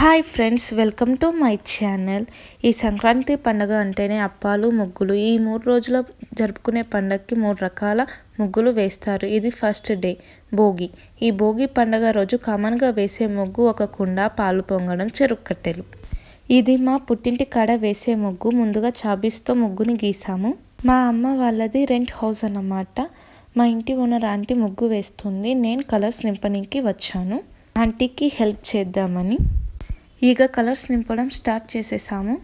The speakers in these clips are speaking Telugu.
Hi friends welcome to my channel ఈ సంక్రాంతి పండుగ అంటేనే అప్పాలు ముగ్గులు. ఈ మూడు రోజుల జరుపుకునే పండగకి మూడు రకాల ముగ్గులు వేస్తారు. ఇది ఫస్ట్ డే భోగి. ఈ భోగి పండగ రోజు కామన్గా వేసే ముగ్గు ఒక కుండ పాలు పొంగడం చెరుకు కట్టెలు. ఇది మా పుట్టింటి కాడ వేసే ముగ్గు. ముందుగా చాబీస్తో ముగ్గుని గీసాము. మా అమ్మ వాళ్ళది రెంట్ హౌస్ అన్నమాట. మా ఇంటి ఓనర్ ఆంటీ ముగ్గు వేస్తుంది. నేను కలర్స్ నింపనీకి వచ్చాను. ఆంటీకి హెల్ప్ చేద్దామని. ఇక కలర్స్ నింపడం స్టార్ట్ చేసేసాము.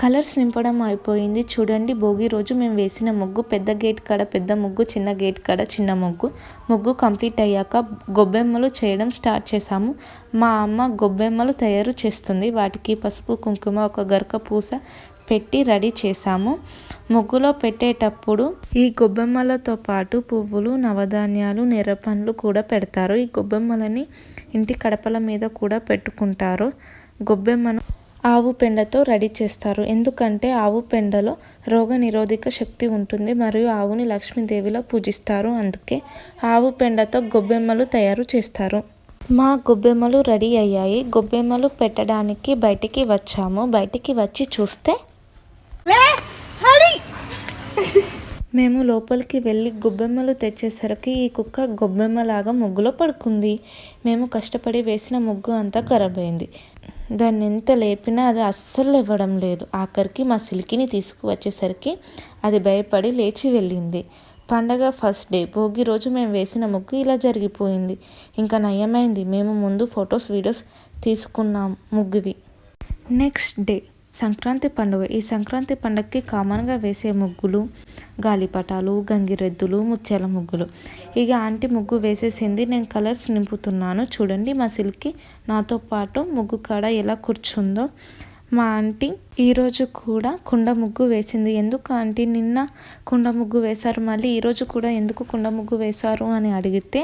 కలర్స్ నింపడం అయిపోయింది. చూడండి భోగి రోజు మేము వేసిన ముగ్గు పెద్ద గేట్ కాడ పెద్ద ముగ్గు చిన్న గేట్ కాడ చిన్న ముగ్గు. ముగ్గు కంప్లీట్ అయ్యాక గొబ్బెమ్మలు చేయడం స్టార్ట్ చేసాము. మా అమ్మ గొబ్బెమ్మలు తయారు చేస్తుంది. వాటికి పసుపు కుంకుమ ఒక గరక పూస పెట్టి రెడీ చేసాము. ముగ్గులో పెట్టేటప్పుడు ఈ గొబ్బెమ్మలతో పాటు పువ్వులు నవధాన్యాలు నెరపండ్లు కూడా పెడతారు. ఈ గొబ్బెమ్మలని ఇంటి కడపల మీద కూడా పెట్టుకుంటారు. గొబ్బెమ్మను ఆవు పెండతో రెడీ చేస్తారు. ఎందుకంటే ఆవు పెండలో రోగ నిరోధక శక్తి ఉంటుంది మరియు ఆవుని లక్ష్మీదేవిలో పూజిస్తారు. అందుకే ఆవు పెండతో గొబ్బెమ్మలు తయారు చేస్తారు. మా గొబ్బెమ్మలు రెడీ అయ్యాయి. గొబ్బెమ్మలు పెట్టడానికి బయటికి వచ్చాము. బయటికి వచ్చి చూస్తే మేము లోపలికి వెళ్ళి గొబ్బెమ్మలు తెచ్చేసరికి ఈ కుక్క గొబ్బెమ్మలాగా ముగ్గులో పడుకుంది. మేము కష్టపడి వేసిన ముగ్గు అంతా ఖరాబ్ అయింది. దాన్ని ఎంత లేపినా అది అస్సలు ఇవ్వడం లేదు. ఆఖరికి మా సిల్కిని తీసుకువచ్చేసరికి అది భయపడి లేచి వెళ్ళింది. పండగ ఫస్ట్ డే భోగి రోజు మేము వేసిన ముగ్గు ఇలా జరిగిపోయింది. ఇంకా నయమైంది. మేము ముందు ఫొటోస్ వీడియోస్ తీసుకున్నాం ముగ్గువి. నెక్స్ట్ డే సంక్రాంతి పండుగ. ఈ సంక్రాంతి పండుగకి కామన్గా వేసే ముగ్గులు గాలిపటాలు గంగిరెద్దులు ముత్యాల ముగ్గులు. ఇక ఆంటీ ముగ్గు వేసేసింది. నేను కలర్స్ నింపుతున్నాను. చూడండి మా సిల్కి నాతో పాటు ముగ్గు కాడ ఎలా కూర్చుందో. మా ఆంటీ ఈరోజు కూడా కుండ ముగ్గు వేసింది. ఎందుకు ఆంటీ నిన్న కుండ ముగ్గు వేశారు? మళ్ళీ ఈరోజు కూడా ఎందుకు కుండ ముగ్గు వేశారు అని అడిగితే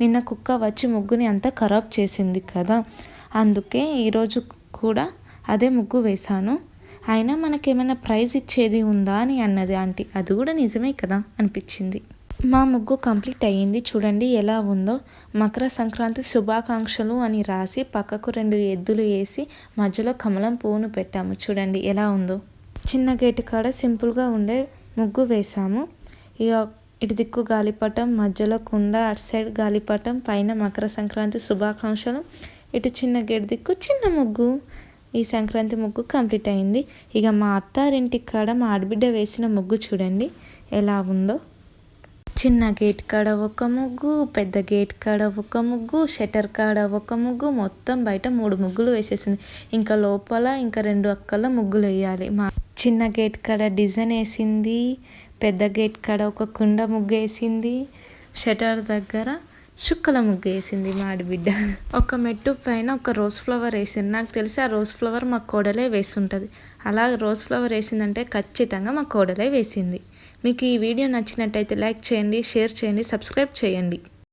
నిన్న కుక్క వచ్చి ముగ్గుని అంతా ఖరాబ్ చేసింది కదా. అందుకే ఈరోజు కూడా అదే ముగ్గు వేశాను. అయినా మనకేమైనా ప్రైజ్ ఇచ్చేది ఉందా అని అన్నది ఆంటీ అది కూడా నిజమే కదా? అనిపించింది. మా ముగ్గు కంప్లీట్ అయ్యింది. చూడండి ఎలా ఉందో. మకర సంక్రాంతి శుభాకాంక్షలు అని రాసి పక్కకు రెండు ఎద్దులు వేసి మధ్యలో కమలం పువ్వును పెట్టాము. చూడండి ఎలా ఉందో. చిన్న గేటు కాడ సింపుల్గా ఉండే ముగ్గు వేసాము ఇక ఇటు దిక్కు గాలిపటం మధ్యలో కుండ అటు సైడ్ గాలిపటం పైన మకర సంక్రాంతి శుభాకాంక్షలు ఇటు చిన్న గేటు దిక్కు చిన్న ముగ్గు. ఈ సంక్రాంతి ముగ్గు కంప్లీట్ అయింది. ఇక మా అత్తారింటి కాడ మా ఆడబిడ్డ వేసిన ముగ్గు చూడండి. ఎలా ఉందో. చిన్న గేట్ కాడ ఒక ముగ్గు పెద్ద గేట్ కాడ ఒక ముగ్గు షటర్ కాడ ఒక ముగ్గు మొత్తం బయట మూడు ముగ్గులు వేసేసింది. ఇంకా లోపల ఇంకా రెండు అక్కల ముగ్గులు వేయాలి. మా చిన్న గేట్ కాడ డిజైన్ వేసింది పెద్ద గేట్ కాడ ఒక కుండ ముగ్గు వేసింది షటర్ దగ్గర చుక్కల ముగ్గు వేసింది మా ఆడబిడ్డ. ఒక మెట్టు పైన ఒక రోజ్ ఫ్లవర్ వేసింది. నాకు తెలిసి ఆ రోజ్ ఫ్లవర్ మా కోడలే వేసుంటుంది అలా రోజ్ ఫ్లవర్ వేసిందంటే ఖచ్చితంగా మా కోడలే వేసింది. మీకు ఈ వీడియో నచ్చినట్టయితే లైక్ చేయండి షేర్ చేయండి సబ్స్క్రైబ్ చేయండి.